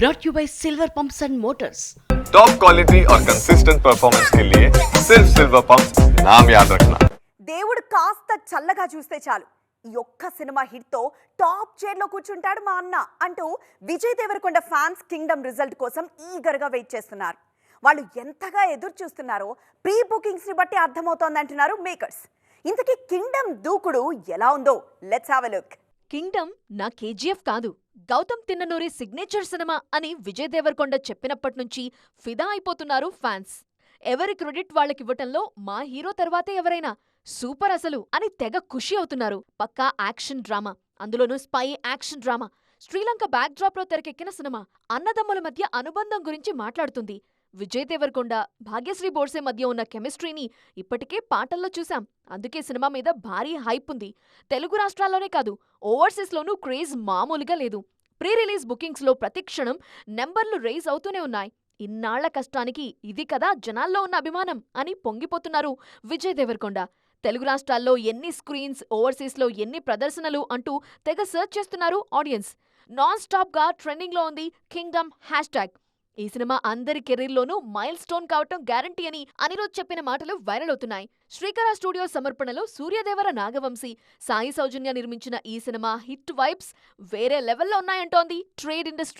brought you by Silver Pumps and Motors. Top quality और consistent performance के लिए सिर्फ सिल्वर पंप नाम याद रखना దేవుడు కాస్త చల్లగా చూస్తే చాలు ఈ ఒక్క సినిమా హిట్తో టాప్ చైర్లో కూర్చుంటాడు మా అన్న అంటూ Vijay Deverakonda fans Kingdom result కోసం ఈగర్గా వెయిట్ చేస్తున్నారు వాళ్ళు ఎంతగా ఎదురు చూస్తున్నారో ప్రీ బుకింగ్స్ని బట్టి అర్థమవుతోంది అంటున్నారు మేకర్స్ ఇంతకీ కింగ్డమ్ దూకుడు ఎలా ఉందో let's have a look Kingdom నా కేజీఎఫ్ కాదు. గౌతమ్ తిన్ననూరి సిగ్నేచర్ సినిమా అని విజయ్ దేవరకొండ చెప్పినప్పట్నుంచి ఫిదా అయిపోతున్నారు ఫ్యాన్స్. ఎవరి క్రెడిట్ వాళ్ళకివ్వటంలో మా హీరో తర్వాతే ఎవరైనా. సూపర్ అసలు అని తెగ ఖుషి అవుతున్నారు. పక్కా యాక్షన్ డ్రామా. అందులోనూ స్పై యాక్షన్ డ్రామా. శ్రీలంక బ్యాక్డ్రాప్లో తెరకెక్కిన సినిమా అన్నదమ్ముల మధ్య అనుబంధం గురించి మాట్లాడుతుంది. విజయ్ దేవరకొండ భాగ్యశ్రీ బోర్సే మధ్య ఉన్న కెమిస్ట్రీని ఇప్పటికే పాటల్లో చూశాం. అందుకే సినిమా మీద భారీ హైప్ ఉంది. తెలుగు రాష్ట్రాల్లోనే కాదు ఓవర్సీస్లోనూ క్రేజ్ మామూలుగా లేదు. ప్రీ రిలీజ్ బుకింగ్స్లో ప్రతి క్షణం నెంబర్లు రేజ్ అవుతూనే ఉన్నాయి. ఇన్నాళ్ళ కష్టానికి ఇది కదా జనాల్లో ఉన్న అభిమానం అని పొంగిపోతున్నారు విజయ్ దేవరకొండ. తెలుగు రాష్ట్రాల్లో ఎన్ని స్క్రీన్స్ ఓవర్సీస్లో ఎన్ని ప్రదర్శనలు అంటూ తెగ సెర్చ్ చేస్తున్నారు ఆడియన్స్. నాన్ స్టాప్గా ట్రెండింగ్లో ఉంది కింగ్డమ్ హ్యాష్ ట్యాగ్. ఈ సినిమా అందరి కెరీర్లోనూ మైల్ స్టోన్ కావటం గ్యారంటీ అని అనిరుద్ చెప్పిన మాటలు వైరల్ అవుతున్నాయి. శ్రీకర స్టూడియో సమర్పణలో సూర్యదేవర నాగవంశీ సాయి సౌజన్య నిర్మించిన ఈ సినిమా హిట్ వైబ్స్ వేరే లెవెల్లో ఉన్నాయంటోంది ట్రేడ్ ఇండస్ట్రీ.